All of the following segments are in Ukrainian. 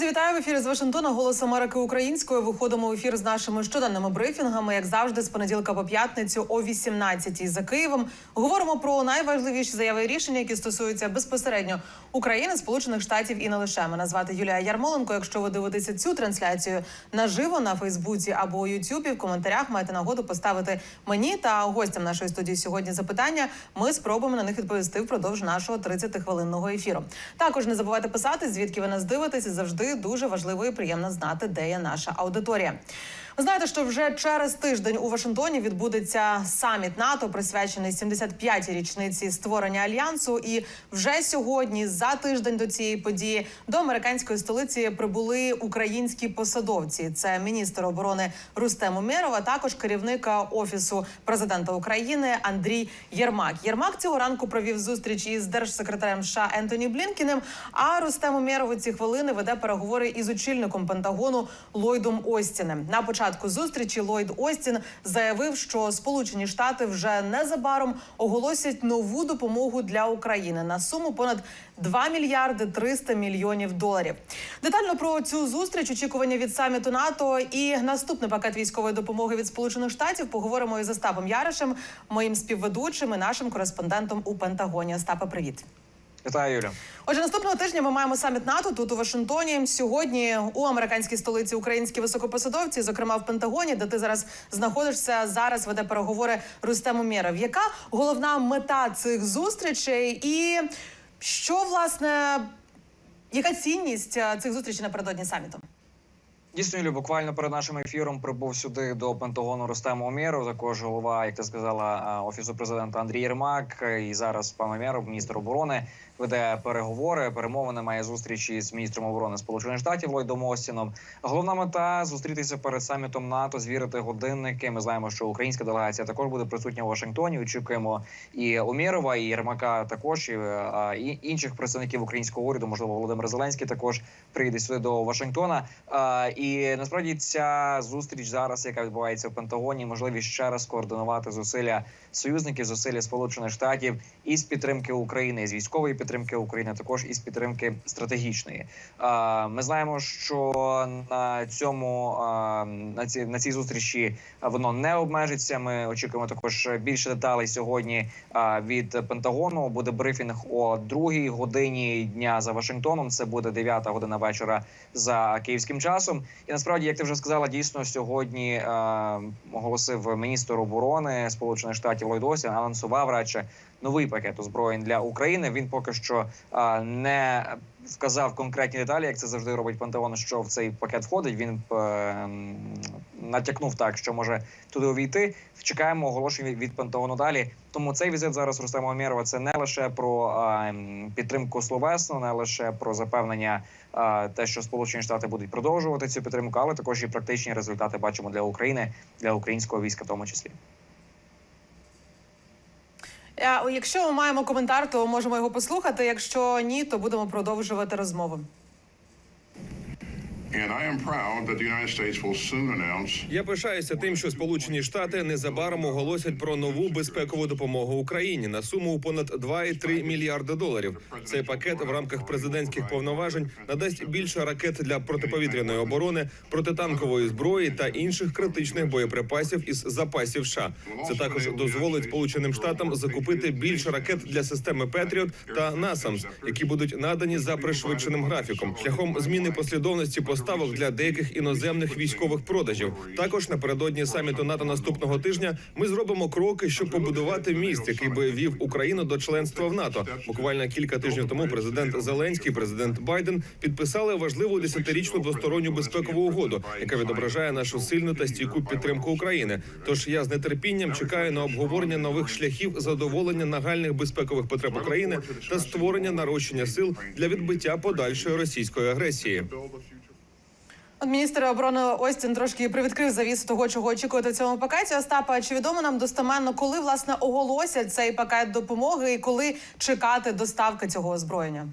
Друзі, вітаю в ефірі з Вашингтона. Голос Америки українською. Виходимо в ефір з нашими щоденними брифінгами, як завжди, з понеділка по п'ятницю о 18-й за Києвом. Говоримо про найважливіші заяви і рішення, які стосуються безпосередньо України, Сполучених Штатів і не лише. Мене звати Юлія Ярмоленко. Якщо ви дивитеся цю трансляцію наживо на Фейсбуці або Ютубі, в коментарях маєте нагоду поставити мені та гостям нашої студії сьогодні запитання. Ми спробуємо на них відповісти впродовж нашого 30-хвилинного ефіру. Також не забувайте писати, звідки ви нас дивитесь. І дуже важливо і приємно знати, де є наша аудиторія. Знаєте, що вже через тиждень у Вашингтоні відбудеться саміт НАТО, присвячений 75-й річниці створення альянсу. І вже сьогодні, за тиждень до цієї події, до американської столиці прибули українські посадовці. Це міністр оборони Рустем Умєров, а також керівник офісу президента України Андрій Єрмак. Єрмак цього ранку провів зустріч із держсекретарем США Ентоні Блінкіним. А Рустем Умєров у ці хвилини веде переговори із очільником Пентагону Ллойдом Остіним. На початку зустрічі Ллойд Остін заявив, що Сполучені Штати вже незабаром оголосять нову допомогу для України на суму понад 2 мільярди 300 мільйонів доларів. Детально про цю зустріч, очікування від саміту НАТО і наступний пакет військової допомоги від Сполучених Штатів поговоримо із Остапом Яришем, моїм співведучим і нашим кореспондентом у Пентагоні. Остапа, привіт. Вітаю, Юля. Отже, наступного тижня ми маємо саміт НАТО тут у Вашингтоні. Сьогодні у американській столиці українські високопосадовці, зокрема в Пентагоні, де ти зараз знаходишся, зараз веде переговори Рустем Умєров. Яка головна мета цих зустрічей, і що власне яка цінність е, цих зустрічей напередодні саміту? Дійсно, Юлю, буквально перед нашим ефіром прибув сюди до Пентагону Рустем Омєров, також голова, як ти сказала, офісу президента Андрій Єрмак. І зараз пан Омєров, міністр оборони, веде переговори. Перемовини має зустрічі з міністром оборони Сполучених Штатів Ллойдом Остіном. Головна мета зустрітися перед самітом НАТО, звірити годинники. Ми знаємо, що українська делегація також буде присутня у Вашингтоні. Очікуємо і Омєрова, і Єрмака також і, і інших представників українського уряду. Можливо, Володимир Зеленський також прийде сюди до Вашингтона. І насправді ця зустріч зараз, яка відбувається в Пентагоні, можливість ще раз координувати зусилля союзників, зусилля Сполучених Штатів із підтримки України, з військової підтримки України, також із підтримки стратегічної. Ми знаємо, що на цьому на цій на цій зустрічі воно не обмежиться. Ми очікуємо також більше деталей сьогодні від Пентагону. Буде брифінг о другій годині дня за Вашингтоном. Це буде 9 година вечора за київським часом. І насправді, як ти вже сказала, дійсно сьогодні оголосив міністр оборони Сполучених Штатів Ллойд Остін, анонсував радше новий пакет озброєнь для України. Він поки що е, не вказав конкретні деталі, як це завжди робить Пентагон, що в цей пакет входить. Він е, натякнув так, що може туди увійти. Чекаємо оголошень від- Пентагону далі. Тому цей візит зараз Рустема Омєрова – це не лише про е, підтримку словесну, не лише про запевнення е, те, що Сполучені Штати будуть продовжувати цю підтримку, але також і практичні результати бачимо для України, для українського війська, в тому числі. Якщо ми маємо коментар, то можемо його послухати. Якщо ні, то будемо продовжувати розмову. Я пишаюся тим, що Сполучені Штати незабаром оголосять про нову безпекову допомогу Україні на суму у понад 2,3 мільярди доларів. Цей пакет в рамках президентських повноважень надасть більше ракет для протиповітряної оборони, протитанкової зброї та інших критичних боєприпасів із запасів США. Це також дозволить Сполученим Штатам закупити більше ракет для системи Петріот та Насамс, які будуть надані за пришвидшеним графіком, шляхом зміни послідовності поставок для деяких іноземних військових продажів. Також напередодні саміту НАТО наступного тижня ми зробимо кроки, щоб побудувати міст, який би вів Україну до членства в НАТО. Буквально кілька тижнів тому президент Зеленський, президент Байден підписали важливу десятирічну двосторонню безпекову угоду, яка відображає нашу сильну та стійку підтримку України. Тож я з нетерпінням чекаю на обговорення нових шляхів задоволення нагальних безпекових потреб України та створення нарощення сил для відбиття подальшої російської агресії. Міністр оборони Остін трошки привідкрив завісу того, чого очікувати в цьому пакеті. Остапа, чи відомо нам достеменно, коли власне оголосять цей пакет допомоги і коли чекати доставки цього озброєння?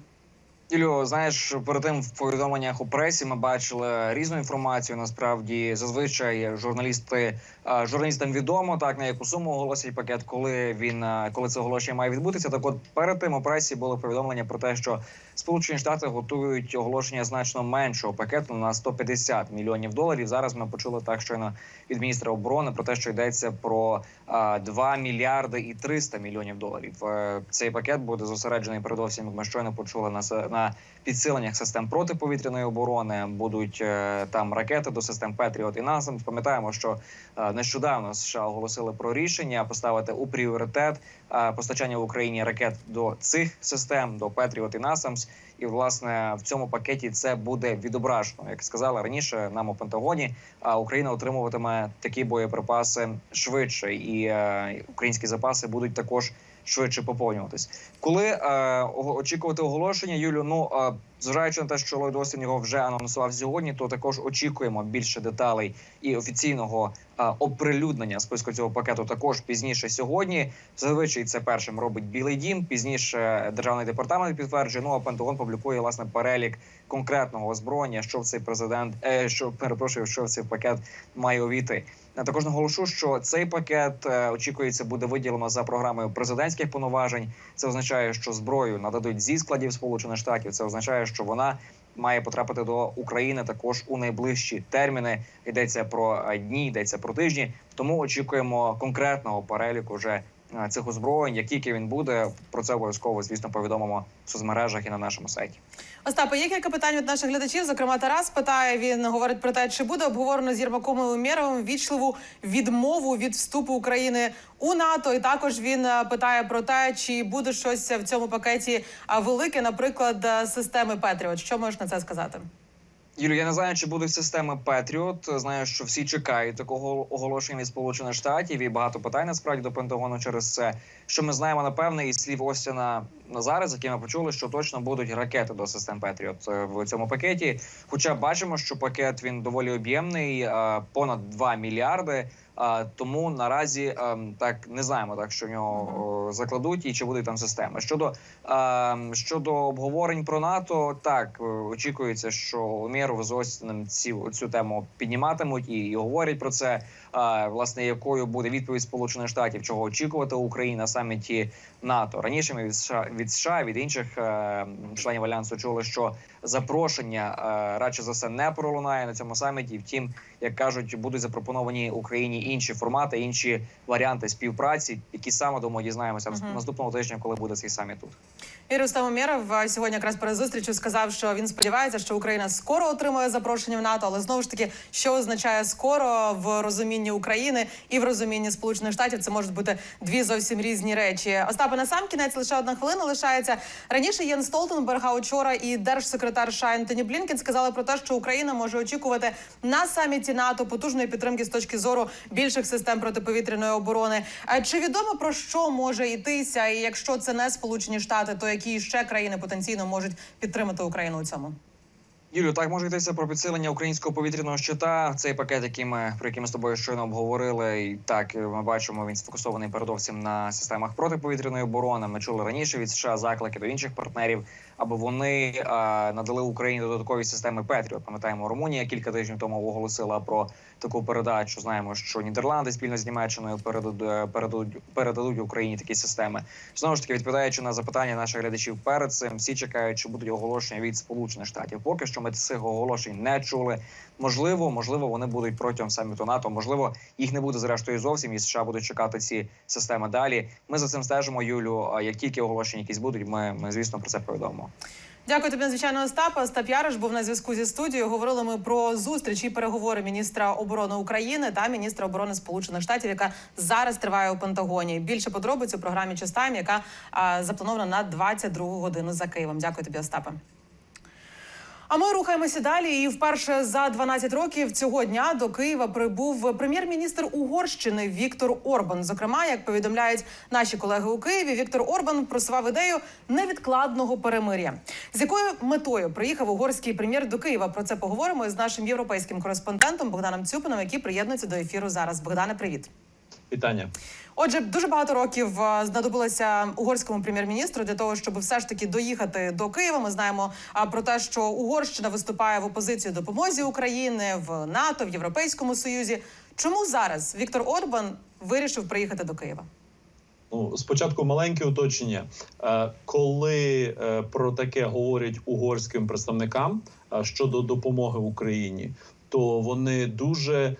Юлю, знаєш, перед тим в повідомленнях у пресі ми бачили різну інформацію. Насправді, зазвичай журналісти журналістам відомо так на яку суму оголосять пакет, коли він е, коли це оголошення має відбутися. Так, от перед тим у пресі були повідомлення про те, що Сполучені Штати готують оголошення значно меншого пакету на 150 мільйонів доларів. Зараз ми почули так щойно від міністра оборони про те, що йдеться про е, 2 мільярди і 300 мільйонів доларів. Е, Цей пакет буде зосереджений передовсім, як ми щойно почули на на підсиленнях систем протиповітряної оборони. Будуть е, там ракети до систем Петріот і НАСАМ. Пам'ятаємо, що е, нещодавно США оголосили про рішення поставити у пріоритет е, постачання в Україні ракет до цих систем, до Петріот і НАСАМС. І власне в цьому пакеті це буде відображено. Як сказали раніше, нам у Пентагоні а Україна отримуватиме такі боєприпаси швидше, і е, українські запаси будуть також швидше поповнюватись. Коли е, очікувати оголошення, Юлю, ну е, зважаючи на те, що Ллойд Остін його вже анонсував сьогодні, то також очікуємо більше деталей і офіційного е, оприлюднення списку цього пакету також пізніше сьогодні. Зазвичай це першим робить Білий Дім. Пізніше державний департамент підтверджує. Ну а Пентагон публікує власне перелік конкретного озброєння, що в цей президент, е, що перепрошую, що в цей пакет має увійти. Також наголошу, що цей пакет е, очікується буде виділено за програмою президентських повноважень. Це означає, що зброю нададуть зі складів Сполучених Штатів. Це означає, що вона має потрапити до України також у найближчі терміни. Йдеться про е, дні, йдеться про тижні. Тому очікуємо конкретного переліку вже цих озброєнь. Як тільки він буде, про це обов'язково звісно повідомимо в соцмережах і на нашому сайті. Остапе, є кілька питань від наших глядачів. Зокрема, Тарас питає. Він говорить про те, чи буде обговорено з Єрмаком Умєровим вічливу відмову від вступу України у НАТО. І також він е, питає про те, чи буде щось в цьому пакеті а, велике, наприклад, е, системи Петріот. Що можеш на це сказати? Юлю, я не знаю, чи будуть системи Петріот. Знаю, що всі чекають такого оголошення від Сполучених Штатів і багато питань насправді до Пентагону через це. Що ми знаємо напевне із слів Остіна на зараз, які ми почули, що точно будуть ракети до систем Петріот е, в цьому пакеті. Хоча бачимо, що пакет він доволі об'ємний, е, понад 2 мільярди. Тому наразі ем, так не знаємо, так що в нього закладуть і чи будуть там системи. Щодо ем, щодо обговорень про НАТО, так е, очікується, що Умєров з Остіним ці цю тему підніматимуть і, і говорять про це. Власне, якою буде відповідь Сполучених Штатів, чого очікувати у Україні на саміті НАТО. Раніше ми від США від США від інших е, членів альянсу чули, що запрошення е, радше за все не пролунає на цьому саміті. Втім, як кажуть, будуть запропоновані Україні інші формати, інші варіанти співпраці, які саме думаю, дізнаємося угу. наступного тижня, коли буде цей саміт тут. І Рустам Умєров е, сьогодні якраз перед зустрічю сказав, що він сподівається, що Україна скоро отримає запрошення в НАТО, але знову ж таки, що означає скоро в розумінні України і в розумінні Сполучених Штатів, це можуть бути дві зовсім різні речі. Остапе, на сам кінець лише одна хвилина лишається. Раніше Єн Столтенберг, а учора і держсекретар США Ентоні Блінкен сказали про те, що Україна може очікувати на саміті НАТО потужної підтримки з точки зору більших систем протиповітряної оборони. А чи відомо про що може йтися? І якщо це не Сполучені Штати, то які ще країни потенційно можуть підтримати Україну у цьому? Юлю, так може йтися про підсилення українського повітряного щита. Цей пакет, який ми про який ми з тобою щойно обговорили, і так ми бачимо, він сфокусований передовсім на системах протиповітряної оборони. Ми чули раніше від США заклики до інших партнерів, аби вони е, надали Україні додаткові системи Петріот. Пам'ятаємо, Румунія кілька тижнів тому оголосила про таку передачу. Знаємо, що Нідерланди спільно з Німеччиною передадуть е, передадуть, передадуть Україні такі системи. Знову ж таки, відповідаючи на запитання наших глядачів перед цим, всі чекають, що будуть оголошення від Сполучених Штатів. Поки що ми цих оголошень не чули. Можливо, можливо, вони будуть протягом саміту НАТО. Можливо, їх не буде зрештою зовсім, і США будуть чекати ці системи далі. Ми за цим стежимо, Юлю. Як тільки оголошення якісь будуть, ми, ми звісно про це повідомимо. Дякую тобі, надзвичайно Остапа. Остап Яриш був на зв'язку зі студією. Говорили ми про зустріч і переговори міністра оборони України та міністра оборони Сполучених Штатів, яка зараз триває у Пентагоні. Більше подробиць у програмі «Чистайм», яка а, запланована на 22 годину за Києвом. Дякую тобі, Остапе. А ми рухаємося далі. І вперше за 12 років цього дня до Києва прибув прем'єр-міністр Угорщини Віктор Орбан. Зокрема, як повідомляють наші колеги у Києві, Віктор Орбан просував ідею невідкладного перемир'я. З якою метою приїхав угорський прем'єр до Києва? Про це поговоримо із нашим європейським кореспондентом Богданом Цюпином, який приєднується до ефіру зараз. Богдане, привіт. Вітання. Отже, дуже багато років е, знадобилося угорському прем'єр-міністру для того, щоб все ж таки доїхати до Києва. Ми знаємо про те, що Угорщина виступає в опозицію допомозі України в НАТО, в Європейському Союзі. Чому зараз Віктор Орбан вирішив приїхати до Києва? Ну, спочатку маленьке уточнення. Е, Коли е, про таке говорять угорським представникам е, щодо допомоги Україні, то вони дуже е,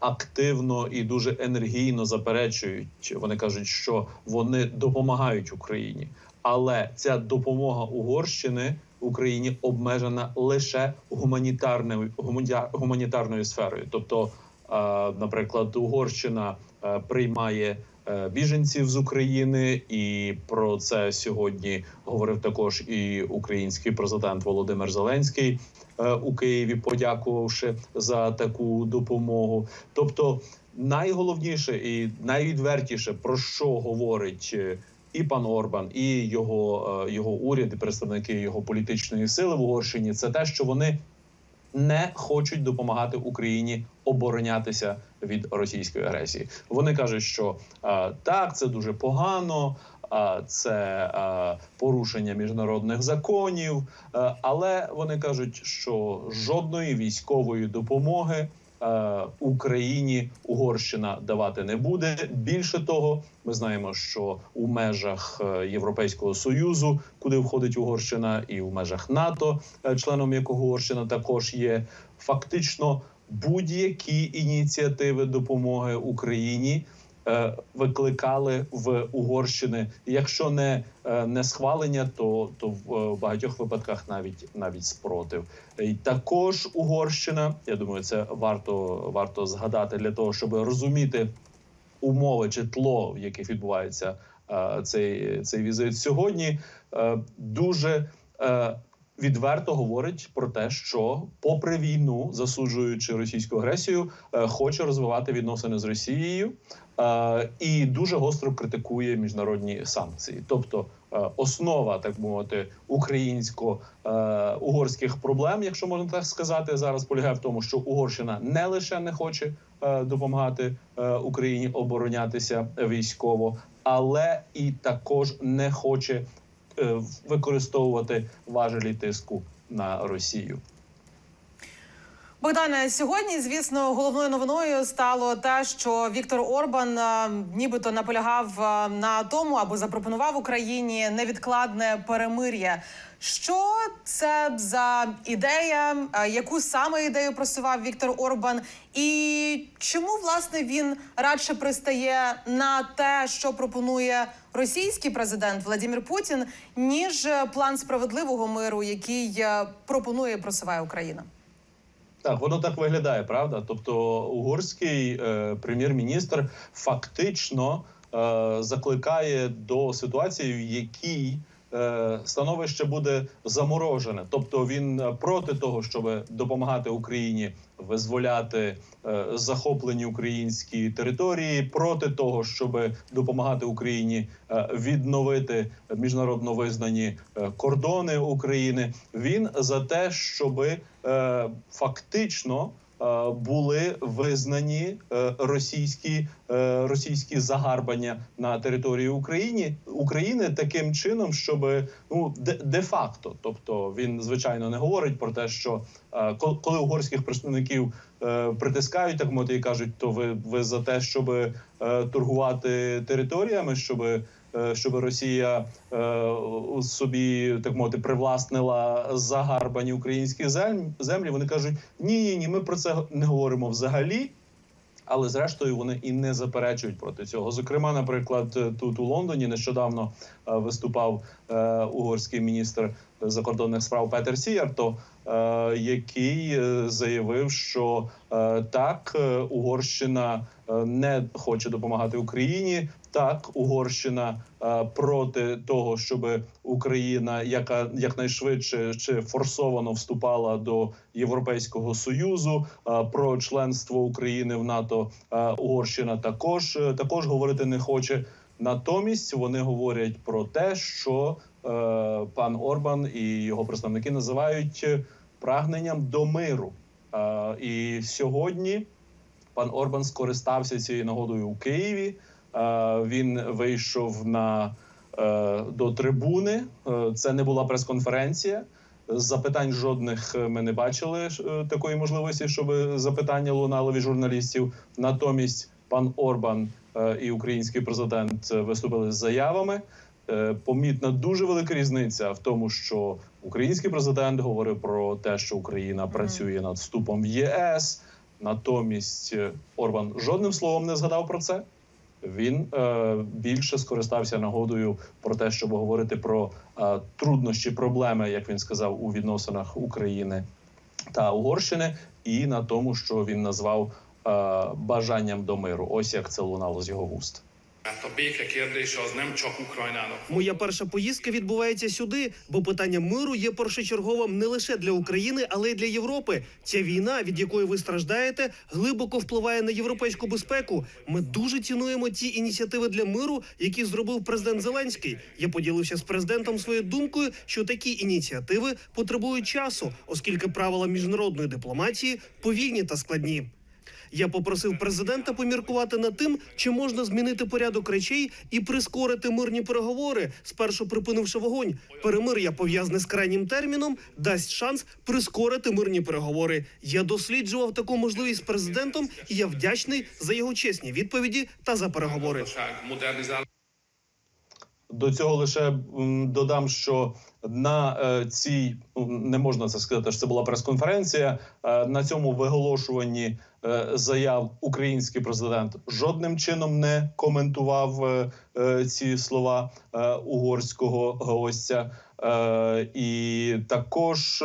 активно і дуже енергійно заперечують. Вони кажуть, що вони допомагають Україні, але ця допомога Угорщини Україні обмежена лише гуманітарною гуманітарною сферою. Тобто, е, наприклад, Угорщина е, приймає е, біженців з України, і про це сьогодні говорив також і український президент Володимир Зеленський е, у Києві, подякувавши за таку допомогу. Тобто, найголовніше і найвідвертіше про що говорить. е, І пан Орбан, і його, е, його уряд, і представники його політичної сили в Угорщині, це те, що вони не хочуть допомагати Україні оборонятися від російської агресії. Вони кажуть, що е, так, це дуже погано, е, це порушення міжнародних законів. е, але вони кажуть, що жодної військової допомоги. е, Україні Угорщина давати не буде. Більше того, ми знаємо, що у межах е, Європейського союзу, куди входить Угорщина, і у межах НАТО, членом якого Угорщина також є, фактично будь-які ініціативи допомоги Україні викликали в Угорщини, якщо не, е, не схвалення, то, то в е, багатьох випадках навіть навіть спротив. І також Угорщина, я думаю, це варто варто згадати для того, щоб розуміти умови чи тло, в яких відбувається е, цей, цей візит сьогодні, е, дуже е, відверто говорить про те, що, попри війну, засуджуючи російську агресію, е, хоче розвивати відносини з Росією е, і дуже гостро критикує міжнародні санкції. Тобто, е, основа, так мовити, українсько-угорських проблем, якщо можна так сказати, зараз полягає в тому, що Угорщина не лише не хоче е, допомагати е, Україні оборонятися військово, але і також не хоче е, використовувати важелі тиску на Росію. Богдане, сьогодні, звісно, головною новиною стало те, що Віктор Орбан е, нібито наполягав е, на тому, або запропонував Україні невідкладне перемир'я. Що це за ідея? Е, Яку саме ідею просував Віктор Орбан? І чому власне він радше пристає на те, що пропонує російський президент Владимир Путін, ніж план справедливого миру, який пропонує і просуває Україна? Так, воно так виглядає, правда? Тобто, угорський е, прем'єр-міністр фактично е, закликає до ситуації, в якій становище буде заморожене. Тобто він е, проти того, щоб допомагати Україні визволяти е, захоплені українські території, проти того, щоб допомагати Україні е, відновити міжнародно визнані е, кордони України. Він за те, щоб е, фактично. Е, Були визнані е, російські е, російські загарбання на території України України таким чином, щоб ну де, де-факто, тобто він звичайно не говорить про те, що коли, угорських представників притискають, так мовити, і кажуть, то ви, ви за те, щоб торгувати територіями, щоб щоб Росія е, собі так мовити привласнила загарбані українські землі. Вони кажуть: ні, ні, ні, ми про це не говоримо взагалі. Але зрештою вони і не заперечують проти цього. Зокрема, наприклад, тут у Лондоні нещодавно е, виступав е, угорський міністр закордонних справ Петер Сіярто, е, який е, заявив, що е, так е, Угорщина е, не хоче допомагати Україні. Так, Угорщина е, проти того, щоб Україна яка якнайшвидше чи форсовано вступала до Європейського союзу. Е, про членство України в НАТО е, Угорщина також також говорити не хоче. Натомість вони говорять про те, що пан Орбан і його представники називають прагненням до миру. І сьогодні пан Орбан скористався цією нагодою у Києві. Він вийшов на е, до трибуни. Е, Це не була прес-конференція. Запитань жодних е, ми не бачили е, такої можливості, щоб запитання лунали від журналістів. Натомість пан Орбан е, і український президент е, виступили з заявами. Е, Помітна дуже велика різниця в тому, що український президент говорив про те, що Україна працює над вступом в ЄС. Натомість е, Орбан жодним словом не згадав про це. Він е, більше скористався нагодою про те, щоб говорити про е, труднощі, проблеми, як він сказав, у відносинах України та Угорщини, і на тому, що він назвав е, бажанням до миру. Ось як це лунало з його вуст. Hát a béke kérdése az nem Моя перша поїздка відбувається сюди, бо питання миру є першочерговим не лише для України, але й для Європи. Ця війна, від якої ви страждаєте, глибоко впливає на європейську безпеку. Ми дуже цінуємо ті ініціативи для миру, які зробив президент Зеленський. Я поділився з президентом своєю думкою, що такі ініціативи потребують часу, оскільки правила міжнародної дипломатії повільні та складні. Я попросив президента поміркувати над тим, чи можна змінити порядок речей і прискорити мирні переговори, спершу припинивши вогонь. Перемир'я пов'язане з крайнім терміном, дасть шанс прискорити мирні переговори. Я досліджував таку можливість з президентом, і я вдячний за його чесні відповіді та за переговори. До цього лише додам, що на е, цій ну, не можна це сказати, що це була прес-конференція. Е, на цьому виголошуванні е, заяв український президент жодним чином не коментував ці слова угорського гостя. І також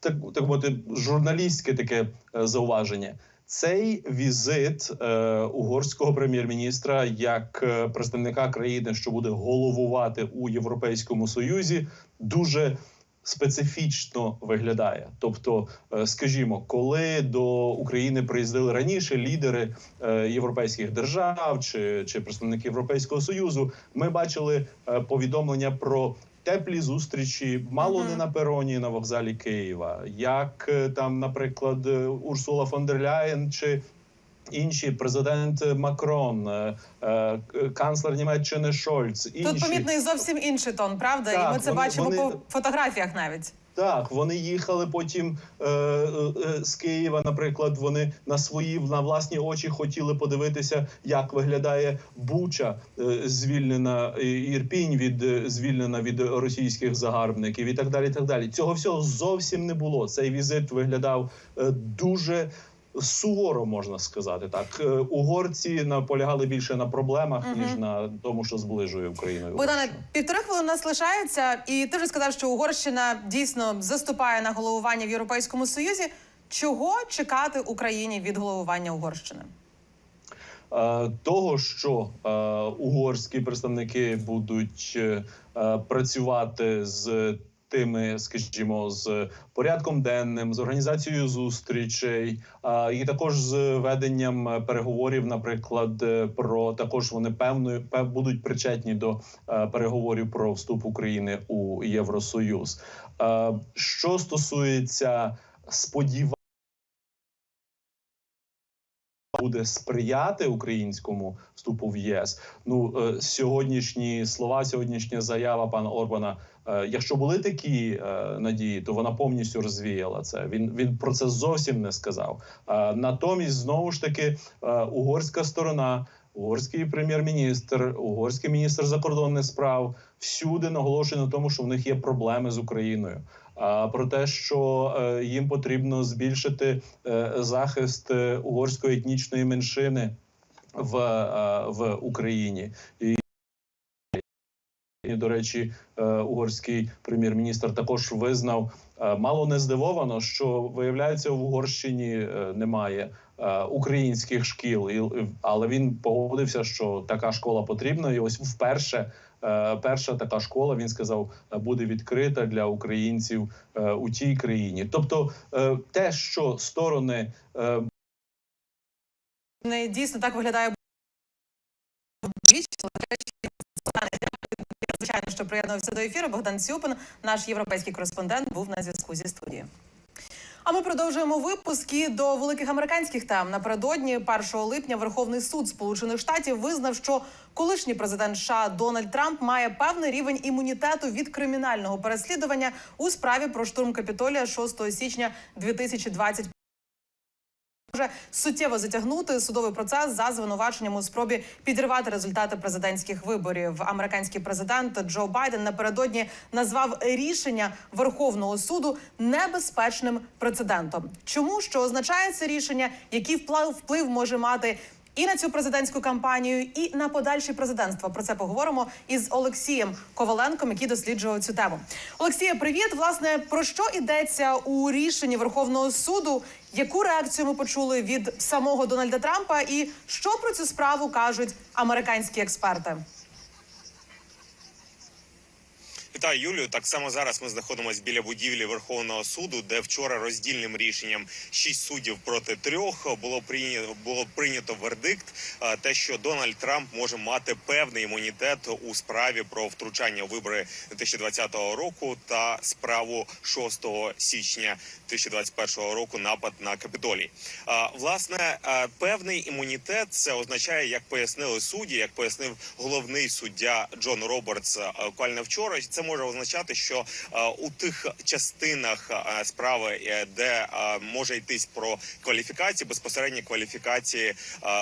так, так мовити, журналістське таке зауваження. Цей візит е, угорського прем'єр-міністра як е, представника країни, що буде головувати у Європейському Союзі, дуже специфічно виглядає. Тобто, е, скажімо, коли до України приїздили раніше лідери е, європейських держав чи, чи представники Європейського союзу, ми бачили е, повідомлення про. Теплі зустрічі мало Мгм. не на пероні на вокзалі Києва, як е, там, наприклад, е, Урсула фон дер Ляєн чи інші президент Макрон, е, е, канцлер Німеччини Шольц. Інші Тут помітний зовсім інший тон, правда? і ми це вони- бачимо вони- по фотографіях навіть. Так, вони їхали потім е, е, е, з Києва. Наприклад, вони на свої на власні очі хотіли подивитися, як виглядає Буча, е, звільнена е, Ірпінь від е, звільнена від російських загарбників, і так далі. І так далі. Цього всього зовсім не було. Цей візит виглядав е, дуже. Суворо можна сказати так. Е, Угорці наполягали більше на проблемах Мгм. ніж на тому, що зближує Україну. Богдане, півтори хвилини нас лишається, і ти вже сказав, що Угорщина дійсно заступає на головування в Європейському Союзі. Чого чекати Україні від головування Угорщини? Е, того, що е, угорські представники будуть працювати з тими, скажімо, з порядком денним, з організацією зустрічей, і також з веденням переговорів, наприклад, е, про також вони певною пев будуть причетні до е, переговорів про вступ України у Євросоюз. Е, що стосується сподівань буде сприяти українському вступу в ЄС. Ну е, сьогоднішні слова, сьогоднішня заява пана Орбана. е, Якщо були такі е, надії, то вона повністю розвіяла це. Він він про це зовсім не сказав. Натомість, знову ж таки, угорська сторона, угорський прем'єр-міністр, угорський міністр закордонних справ всюди наголошує на тому, що в них є проблеми з Україною. Про те, що е, їм потрібно збільшити е, захист е, угорської етнічної меншини в, в Україні. І, до речі, угорський прем'єр-міністр також визнав мало не здивовано, що виявляється в Угорщині немає українських шкіл, але він погодився, що така школа потрібна, і ось вперше. Е, Перша така школа він сказав е, буде відкрита для українців е, у тій країні. Тобто, те, що сторони Не дійсно так виглядає. Звичайно, що приєднувався до ефіру. Богдан Цюпин, наш європейський кореспондент, був на зв'язку зі студією. А ми продовжуємо випуск і до великих американських тем. Напередодні 1 липня Верховний суд Сполучених Штатів визнав, що колишній президент США Дональд Трамп має певний рівень імунітету від кримінального переслідування у справі про штурм Капітолія 6 січня 2020 може суттєво затягнути судовий процес за звинуваченням у спробі підірвати результати президентських виборів. Американський президент Джо Байден напередодні назвав рішення Верховного суду небезпечним прецедентом. Чому що означає це рішення? Який вплив може мати? І на цю президентську кампанію, і на подальші президентства. Про це поговоримо із Олексієм Коваленком, який досліджував цю тему. Олексія, привіт. Власне, про що йдеться у рішенні Верховного суду? Яку реакцію ми почули від самого Дональда Трампа, і що про цю справу кажуть американські експерти? Вітаю, Юлію. Так само зараз ми знаходимося біля будівлі Верховного суду, де вчора роздільним рішенням шість суддів проти трьох було прийнято було прийнято вердикт. е, Те, що Дональд Трамп може мати певний імунітет у справі про втручання у вибори 2020 року та справу 6 січня 2021 року напад на Капітолій. Власне, е, певний імунітет це означає, як пояснили судді, як пояснив головний суддя Джон Робертс е, буквально вчора. Це може означати, що е, у тих частинах е, справи, е, де може йтись про кваліфікації, безпосередні кваліфікації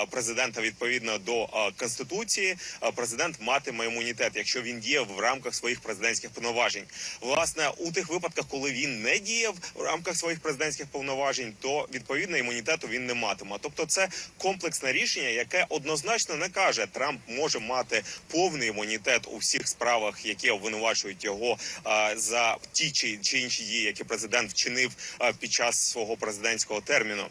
президента відповідно до конституції, президент матиме імунітет, якщо він діє в рамках своїх президентських повноважень. Власне, у тих випадках, коли він не діяв в рамках своїх президентських повноважень, то відповідно імунітету він не матиме. Тобто, це комплексне рішення, яке однозначно не каже, Трамп може мати повний імунітет у всіх справах, які обвинувачують його за ті чи, чи інші дії, які президент вчинив під час свого президентського терміну.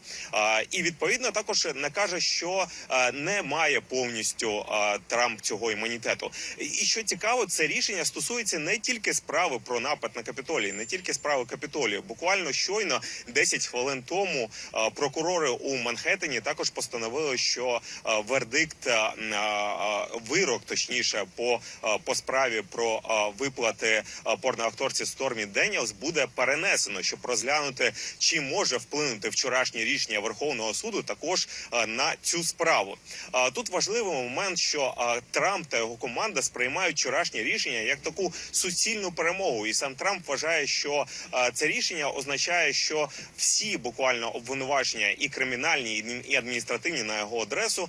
І відповідно також не каже, що не має повністю Трамп цього імунітету. І що цікаво, це рішення стосується не тільки справи про напад на Капітолій, не тільки справи Капітолію. Буквально щойно 10 хвилин тому прокурори у Манхеттені також постановили, що вердикт вирок, точніше, по, по справі про а, виплати а, порноакторці Стормі Деніелс буде перенесено, щоб розглянути, чи може вплинути вчорашнє рішення Верховного суду також на цю справу. Тут важливий момент, що Трамп та його команда сприймають вчорашнє рішення як таку суцільну перемогу, і сам Трамп вважає, що це рішення означає, що всі буквально обвинувачення і кримінальні, і адміністративні на його адресу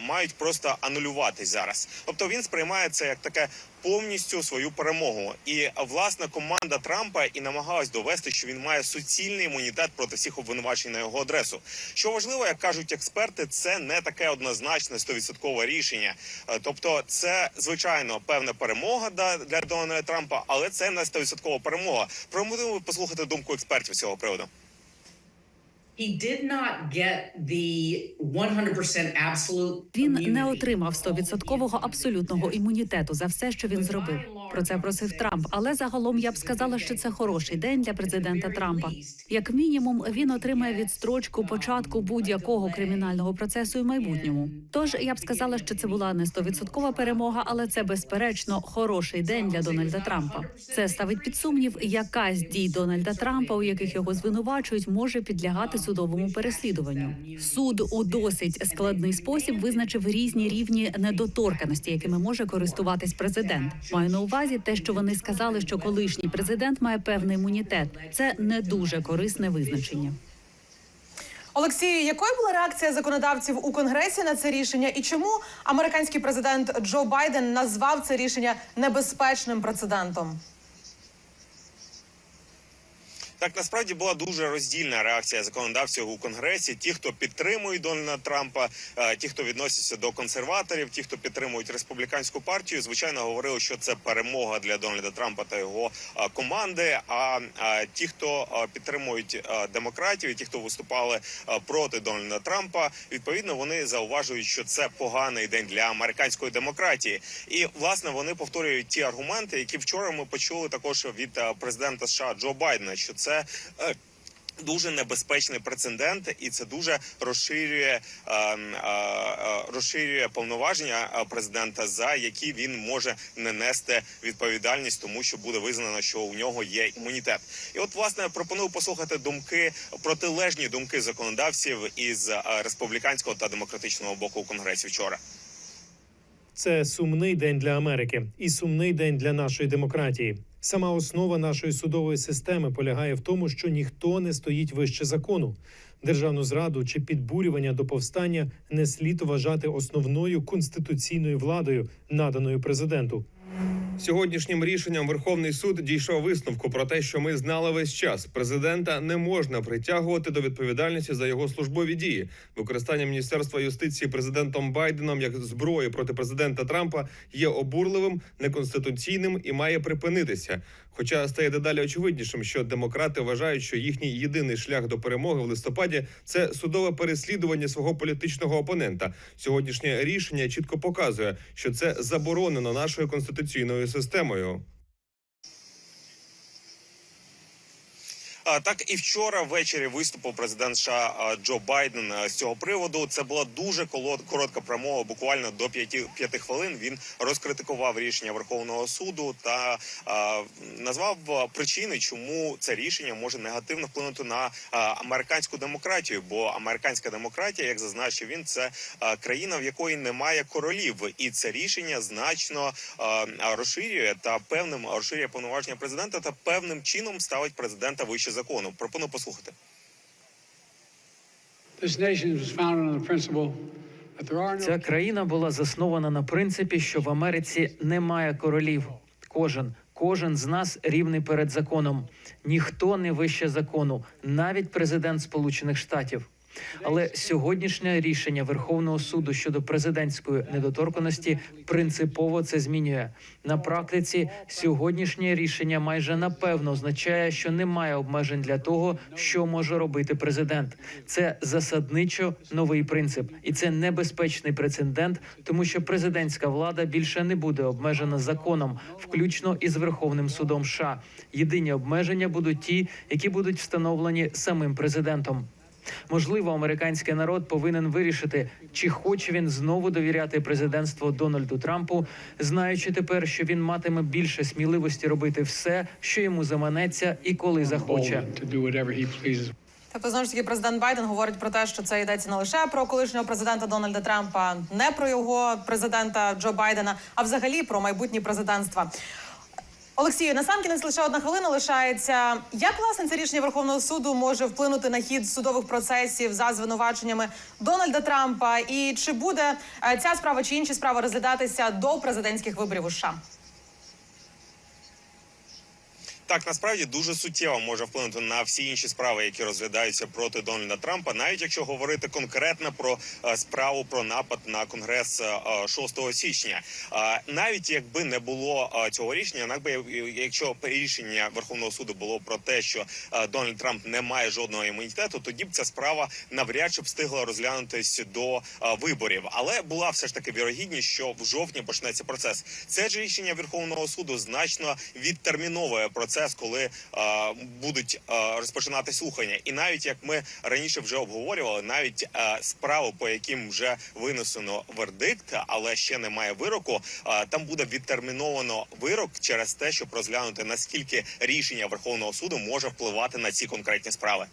мають просто анулюватись зараз. Тобто він сприймає це як таке повністю свою перемогу. І а, власне команда Трампа і намагалась довести, що він має суцільний імунітет проти всіх обвинувачень на його адресу. Що важливо, як кажуть експерти, це не таке однозначне стовідсоткове рішення. Е, Тобто, це звичайно певна перемога для, Дональда Трампа, але це не стовідсоткова перемога. Пропоную послухати думку експертів з цього приводу. He did not get the 100% absolute Він не отримав 100% абсолютного імунітету за все, що він зробив. Про це просив Трамп. Але загалом я б сказала, що це хороший день для президента Трампа. Як мінімум, він отримає відстрочку початку будь-якого кримінального процесу в майбутньому. Тож я б сказала, що це була не 100% перемога, але це безперечно хороший день для Дональда Трампа. Це ставить під сумнів, яка з дій Дональда Трампа, у яких його звинувачують, може підлягати судовому переслідуванню. Суд у досить складний спосіб визначив різні рівні недоторканості, якими може користуватись президент. Маю на увазі те, що вони сказали, що колишній президент має певний імунітет. Це не дуже корисне визначення. Олексію, якою була реакція законодавців у конгресі на це рішення, і чому американський президент Джо Байден назвав це рішення небезпечним прецедентом? Так насправді була дуже роздільна реакція законодавців у конгресі. Ті, хто підтримують Дональда Трампа, е, ті, хто відносяться до консерваторів, ті, хто підтримують республіканську партію, звичайно говорили, що це перемога для Дональда Трампа та його е, команди. А е, ті, хто підтримують демократів, і ті, хто виступали проти Дональда Трампа, відповідно вони зауважують, що це поганий день для американської демократії. І власне вони повторюють ті аргументи, які вчора ми почули також від президента США Джо Байдена, що це е, Дуже небезпечний прецедент, і це дуже розширює е, е, е, розширює повноваження президента, за які він може не нести відповідальність, тому що буде визнано, що у нього є імунітет. І от власне пропоную послухати думки протилежні думки законодавців із республіканського та демократичного боку в конгресі вчора. Це сумний день для Америки і сумний день для нашої демократії. Сама основа нашої судової системи полягає в тому, що ніхто не стоїть вище закону. Державну зраду чи підбурювання до повстання не слід вважати основною конституційною владою, наданою президенту. Сьогоднішнім рішенням Верховний суд дійшов висновку про те, що ми знали весь час. Президента не можна притягувати до відповідальності за його службові дії. Використання міністерства юстиції президентом Байденом як зброї проти президента Трампа є обурливим, неконституційним і має припинитися. Хоча стає дедалі очевиднішим, що демократи вважають, що їхній єдиний шлях до перемоги в листопаді це судове переслідування свого політичного опонента. Сьогоднішнє рішення чітко показує, що це заборонено нашою конституційною системою. Так і вчора ввечері виступив президент США Джо Байден з цього приводу. Це була дуже коротка промова, буквально до п'яти п'яти хвилин. Він розкритикував рішення Верховного суду та назвав причини, чому це рішення може негативно вплинути на американську демократію. Бо американська демократія, як зазначив він, це країна, в якої немає королів, і це рішення значно розширює та певним розширює повноваження президента та певним чином ставить президента вище закону. Пропоную послухати. Ця країна була заснована на принципі, що в Америці немає королів. Кожен, кожен з нас рівний перед законом. Ніхто не вище закону, навіть президент Сполучених Штатів. Але сьогоднішнє рішення Верховного суду щодо президентської недоторканості принципово це змінює. На практиці сьогоднішнє рішення майже напевно означає, що немає обмежень для того, що може робити президент. Це засадничо новий принцип, і це небезпечний прецедент, тому що президентська влада більше не буде обмежена законом, включно із Верховним судом. США. єдині обмеження будуть ті, які будуть встановлені самим президентом. Можливо, американський народ повинен вирішити, чи хоче він знову довіряти президентству Дональду Трампу, знаючи тепер, що він матиме більше сміливості робити все, що йому заманеться, і коли захоче. Тобто, знову ж таки, президент Байден говорить про те, що це йдеться не лише про колишнього президента Дональда Трампа, не про його президента Джо Байдена, а взагалі про майбутнє президентства. Олексію, насамкінець лише одна хвилина лишається. Як власне це рішення Верховного суду може вплинути на хід судових процесів за звинуваченнями Дональда Трампа? І чи буде е, ця справа чи інші справи розглядатися до президентських виборів у США? Так, насправді дуже суттєво може вплинути на всі інші справи, які розглядаються проти Дональда Трампа, навіть якщо говорити конкретно про е, справу про напад на конгрес е, 6 січня. Е, навіть якби не було е, цього рішення, якби якщо рішення Верховного суду було про те, що е, Дональд Трамп не має жодного імунітету, тоді б ця справа навряд чи б встигла розглянутись до е, виборів. Але була все ж таки вірогідність, що в жовтні почнеться процес. Це ж рішення Верховного суду значно відтерміновує процес, коли е, будуть е, розпочинати слухання. І навіть як ми раніше вже обговорювали, навіть е, справи, по яким вже винесено вердикт, але ще немає вироку, е, там буде відтерміновано вирок через те, щоб розглянути наскільки рішення Верховного суду може впливати на ці конкретні справи.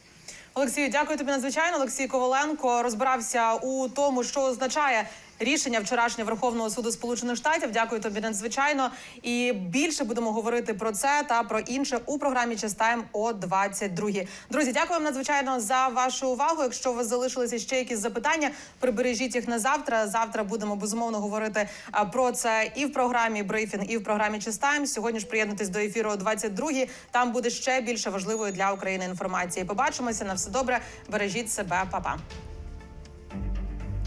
Олексію, дякую тобі надзвичайно. Олексій Коваленко розбирався у тому, що означає рішення вчорашнього Верховного суду Сполучених Штатів. Дякую тобі надзвичайно. І більше будемо говорити про це та про інше у програмі Чистайм о 22 Друзі, дякую вам надзвичайно за вашу увагу. Якщо у вас залишилися ще якісь запитання, прибережіть їх на завтра. Завтра будемо безумовно говорити про це і в програмі брифінг, і в програмі Чистайм. Сьогодні ж приєднуйтесь до ефіру о 22 Там буде ще більше важливої для України інформації. Побачимося на все добре. Бережіть себе, Па-па.